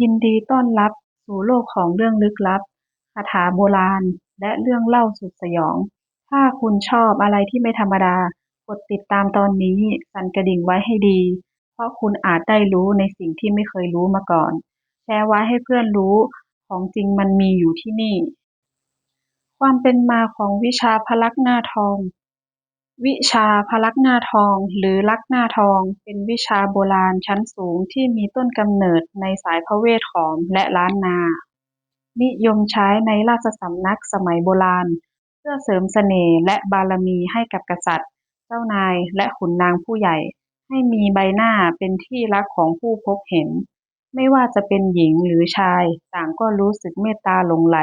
ยินดีต้อนรับสู่โลกของเรื่องลึกลับ คาถาโบราณ และเรื่องเล่าสุดสยอง ถ้าคุณชอบอะไรที่ไม่ธรรมดา กดติดตามตอนนี้สั่นกระดิ่งไว้ให้ดี เพราะคุณอาจได้รู้ในสิ่งที่ไม่เคยรู้มาก่อน แชร์ไว้ให้เพื่อนรู้ ของจริงมันมีอยู่ที่นี่ ความเป็นมาของวิชาพลักหน้าทอง วิชาพลักหน้าทอง หรือลักหน้าทอง เป็นวิชาโบราณชั้นสูงที่มีต้นกำเนิดในสายพระเวทขอมและล้านนา นิยมใช้ในราชสำนักสมัยโบราณ เพื่อเสริมเสน่ห์และบารมีให้กับกษัตริย์ เจ้านายและขุนนางผู้ใหญ่ ให้มีใบหน้าเป็นที่รักของผู้พบเห็น ไม่ว่าจะเป็นหญิงหรือชาย ต่างก็รู้สึกเมตตาหลงไหล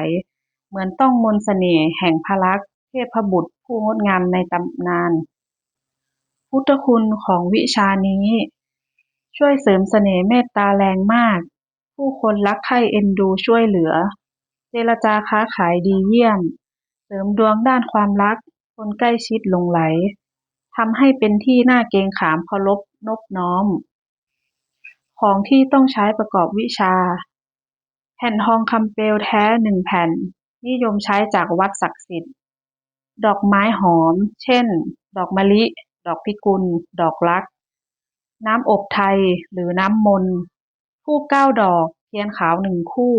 เหมือนต้องมนต์เสน่ห์แห่งพลักษเทพบุตร ผู้งดงามในตำนาน พุทธคุณของวิชานี้ ช่วยเสริมเสน่ห์เมตตาแรงมาก ผู้คนรักใคร่เอ็นดูช่วยเหลือ เจรจาค้าขายดีเยี่ยม เสริมดวงด้านความรัก คนใกล้ชิดหลงไหลทำให้เป็นที่น่าเกรงขามเคารพนบน้อม ของที่ต้องใช้ประกอบวิชา แผ่นทองคำเปลวแท้หนึ่งแผ่น นิยมใช้จากวัดศักดิ์สิทธิ์ ดอกไม้หอม เช่น ดอกมะลิ ดอกพิกุล ดอกรัก น้ำอบไทยหรือน้ำมนต์ธูปเก้าดอก เทียนขาวหนึ่งคู่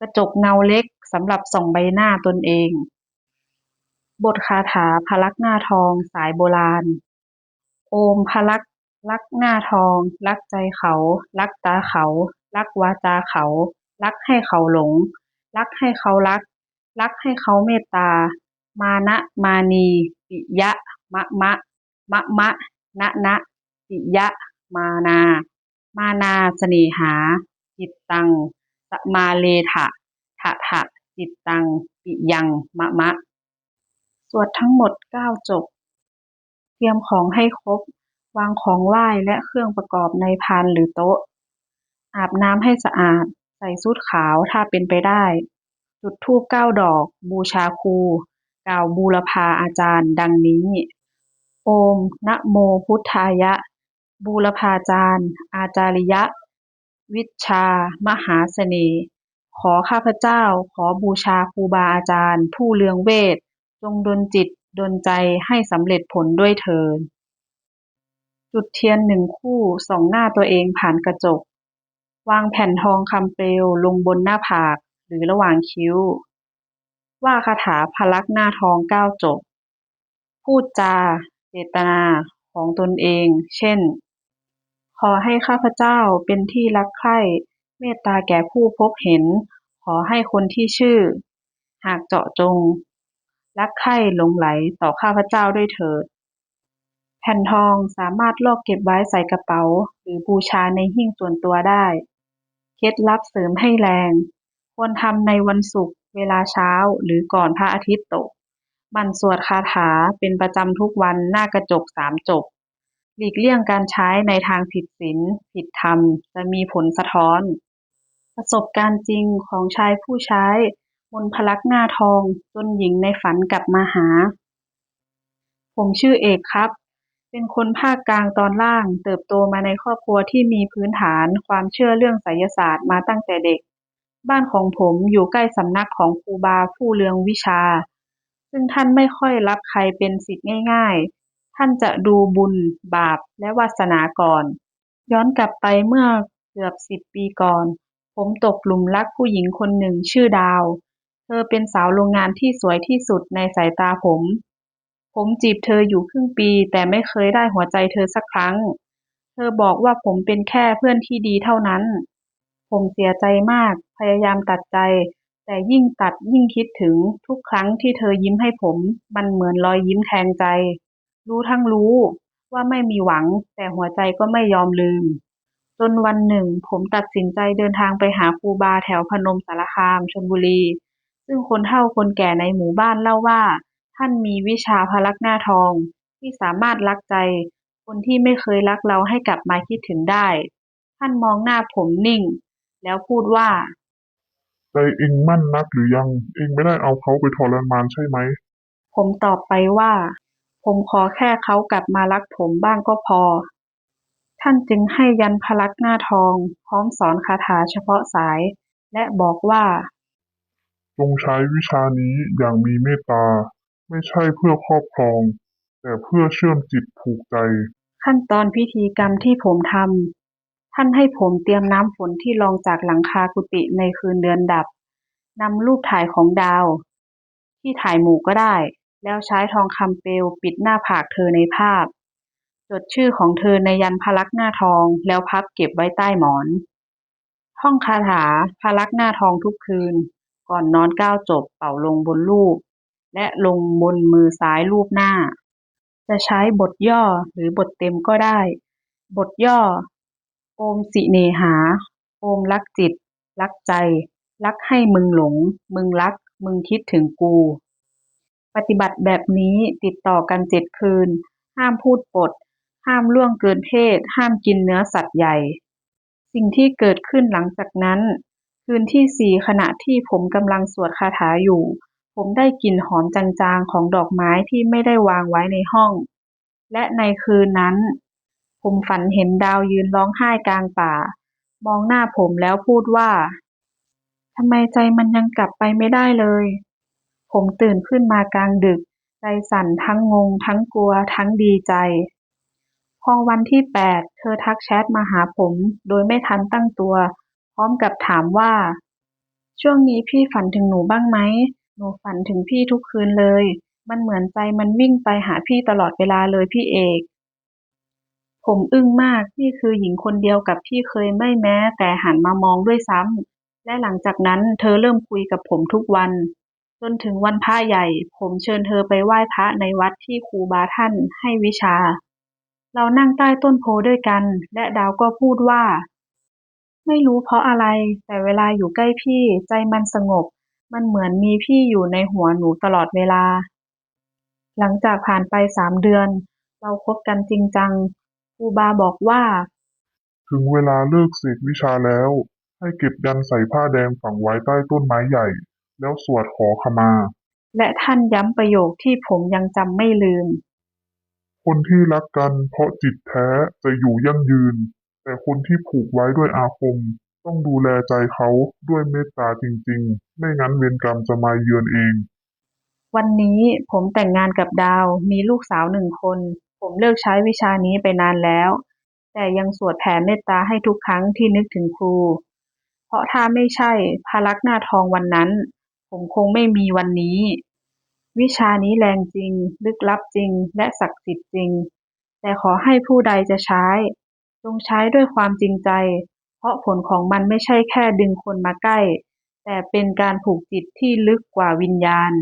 กระจกเงาเล็กสำหรับส่องใบหน้าตนเอง บทคาถาพลักหน้าทองสายโบราณ โอมพลักลักหน้าทอง รักใจเขา รักตาเขา รักวาจาเขา รักให้เขาหลง รักให้เขารัก รักให้เขาเมตตา มานะมานีปิยะมะมะมะมะนะนะปิยะมานา มานาเสน่หา จิตตังสมาเลถะทะทะจิตตังปิยังมะมะ สวดทั้งหมดเก้าจบ เตรียมของให้ครบ วางของไหว้และเครื่องประกอบในพานหรือโต๊ะ อาบน้ำให้สะอาด ใส่ชุดขาวถ้าเป็นไปได้ จุดธูปเก้าดอก บูชาครู กล่าวบูรพาอาจารย์ ดังนี้ โอม นะโมพุทธายะ บูรพาจารย์ อาจาริยะ วิชา มหาเสน่ห์ ขอข้าพเจ้า ขอบูชาครูบาอาจารย์ ผู้เลืองเวท จงดลจิตดลใจให้สำเร็จผลด้วยเทอญจุดเทียนหนึ่งคู่ส่องหน้าตัวเองผ่านกระจก วางแผ่นทองคำเปลวลงบนหน้าผากหรือระหว่างคิ้ว ว่าคาถาพลักหน้าทองเก้าจบ พูดจา เจตนาของตนเอง เช่น ขอให้ข้าพเจ้าเป็นที่รักใคร่เมตตาแก่ผู้พบเห็น ขอให้คนที่ชื่อ หากเจาะจง รักใคร่หลงใหลต่อข้าพเจ้าด้วยเถิด แผ่นทองสามารถลอกเก็บไว้ใส่กระเป๋า หรือบูชาในหิ้งส่วนตัวได้ เคล็ดลับเสริมให้แรง ควรทำในวันศุกร์ เวลาเช้าหรือก่อนพระอาทิตย์ตกหมั่นสวดคาถาเป็นประจำทุกวันหน้ากระจกสามจบ หลีกเลี่ยงการใช้ในทางผิดศีลผิดธรรม จะมีผลสะท้อน ประสบการณ์จริงของชายผู้ใช้ มนพลักหน้าทองจนหญิงในฝันกลับมาหา ผมชื่อเอกครับ เป็นคนภาคกลางตอนล่าง เติบโตมาในครอบครัวที่มีพื้นฐานความเชื่อเรื่องไสยศาสตร์มาตั้งแต่เด็ก บ้านของผมอยู่ใกล้สำนักของครูบาผู้เรืองวิชา ซึ่งท่านไม่ค่อยรับใครเป็นศิษย์ง่ายๆ ท่านจะดูบุญ บาป และวาสนาก่อน ย้อนกลับไปเมื่อเกือบสิบปีก่อน ผมตกหลุมรักผู้หญิงคนหนึ่งชื่อดาว เธอเป็นสาวโรงงานที่สวยที่สุดในสายตาผม ผมจีบเธออยู่ครึ่งปี แต่ไม่เคยได้หัวใจเธอสักครั้ง เธอบอกว่าผมเป็นแค่เพื่อนที่ดีเท่านั้น ผมเสียใจมาก พยายามตัดใจ แต่ยิ่งตัดยิ่งคิดถึงทุกครั้งที่เธอยิ้มให้ผม มันเหมือนรอยยิ้มแทงใจ รู้ทั้งรู้ว่าไม่มีหวัง แต่หัวใจก็ไม่ยอมลืม จนวันหนึ่ง ผมตัดสินใจเดินทางไปหาครูบาแถวพนมสารคามชลบุรี ซึ่งคนเฒ่าคนแก่ในหมู่บ้านเล่าว่า ท่านมีวิชาพลักหน้าทอง ที่สามารถลักใจ คนที่ไม่เคยรักเราให้กลับมาคิดถึงได้ ท่านมองหน้าผมนิ่ง แล้วพูดว่า ใจเองมั่นนักหรือยัง เองไม่ได้เอาเขาไปทรมานใช่ไหม ผมตอบไปว่า ผมขอแค่เขากลับมารักผมบ้างก็พอ ท่านจึงให้ยันพลักษณ์หน้าทอง พร้อมสอนคาถาเฉพาะสาย และบอกว่า จงใช้วิชานี้อย่างมีเมตตา ไม่ใช่เพื่อครอบครอง แต่เพื่อเชื่อมจิตผูกใจ ขั้นตอนพิธีกรรมที่ผมทำ ท่านให้ผมเตรียมน้ำฝนที่รองจากหลังคากุฏิในคืนเดือนดับ นำรูปถ่ายของดาว ที่ถ่ายหมู่ก็ได้ แล้วใช้ทองคำเปลวปิดหน้าผากเธอในภาพ จดชื่อของเธอในยันพลักหน้าทองแล้วพับเก็บไว้ใต้หมอนท่องคาถาพลักหน้าทองทุกคืน ก่อนนอนก้าวจบเป่าลงบนรูป และลงบนมือซ้ายรูปหน้า จะใช้บทย่อหรือบทเต็มก็ได้บทย่อ โอมสิเนหา โอมรักจิต รักใจ รักให้มึงหลง มึงรัก มึงคิดถึงกู ปฏิบัติแบบนี้ติดต่อกันเจ็ดคืน ห้ามพูดปด ห้ามล่วงเกินเพศ ห้ามกินเนื้อสัตว์ใหญ่ สิ่งที่เกิดขึ้นหลังจากนั้น คืนที่สี่ขณะที่ผมกำลังสวดคาถาอยู่ ผมได้กลิ่นหอมจางๆของดอกไม้ที่ไม่ได้วางไว้ในห้อง และในคืนนั้น ผมฝันเห็นดาวยืนร้องไห้กลางป่า มองหน้าผมแล้วพูดว่า ทำไมใจมันยังกลับไปไม่ได้เลย ผมตื่นขึ้นมากลางดึก ใจสั่นทั้งงง ทั้งกลัว ทั้งดีใจ พอวันที่แปดเธอทักแชทมาหาผม โดยไม่ทันตั้งตัว พร้อมกับถามว่า ช่วงนี้พี่ฝันถึงหนูบ้างไหม หนูฝันถึงพี่ทุกคืนเลย มันเหมือนใจมันวิ่งไปหาพี่ตลอดเวลาเลยพี่เอก ผมอึ้งมาก นี่คือหญิงคนเดียวกับที่เคยไม่แม้แต่หันมามองด้วยซ้ำ และหลังจากนั้นเธอเริ่มคุยกับผมทุกวัน จนถึงวันพระใหญ่ ผมเชิญเธอไปไหว้พระในวัดที่ครูบาท่านให้วิชา เรานั่งใต้ต้นโพด้วยกัน และดาวก็พูดว่า ไม่รู้เพราะอะไร แต่เวลาอยู่ใกล้พี่ใจมันสงบ มันเหมือนมีพี่อยู่ในหัวหนูตลอดเวลา หลังจากผ่านไปสามเดือนเราคบกันจริงจัง รูบาบอกว่า ถึงเวลาเลิกเสกวิชาแล้ว ให้เก็บยันใส่ผ้าแดงฝังไว้ใต้ต้นไม้ใหญ่ แล้วสวดขอขมา และท่านย้ำประโยคที่ผมยังจำไม่ลืม คนที่รักกันเพราะจิตแท้จะอยู่ยั่งยืน แต่คนที่ผูกไว้ด้วยอาคม ต้องดูแลใจเขาด้วยเมตตาจริง ๆ ไม่งั้นเวรกรรมจะมาเยือนเองวันนี้ผมแต่งงานกับดาวมีลูกสาวหนึ่งคน ผมเลิกใช้วิชานี้ไปนานแล้ว แต่ยังสวดแผ่เมตตาให้ทุกครั้งที่นึกถึงครู เพราะถ้าไม่ใช่พลักหน้าทองวันนั้น ผมคงไม่มีวันนี้ วิชานี้แรงจริง ลึกลับจริง และศักดิ์สิทธิ์จริง แต่ขอให้ผู้ใดจะใช้ จงใช้ด้วยความจริงใจ เพราะผลของมันไม่ใช่แค่ดึงคนมาใกล้ แต่เป็นการผูกจิตที่ลึกกว่าวิญญาณ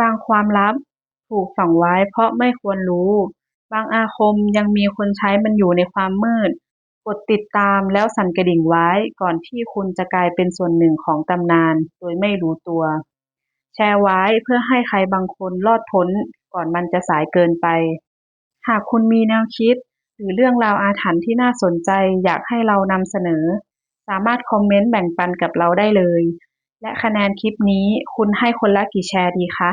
บางความลับ ถูกฝังไว้เพราะไม่ควรรู้ บางอาคมยังมีคนใช้มันอยู่ในความมืด กดติดตามแล้วสั่นกระดิ่งไว้ก่อนที่คุณจะกลายเป็นส่วนหนึ่งของตำนานโดยไม่รู้ตัว แชร์ไว้เพื่อให้ใครบางคนรอดพ้นก่อนมันจะสายเกินไป หากคุณมีแนวคิด หรือเรื่องราวอาถรรพ์ที่น่าสนใจอยากให้เรานำเสนอ สามารถคอมเมนต์แบ่งปันกับเราได้เลย และคะแนนคลิปนี้คุณให้คนละกี่แชร์ดีคะ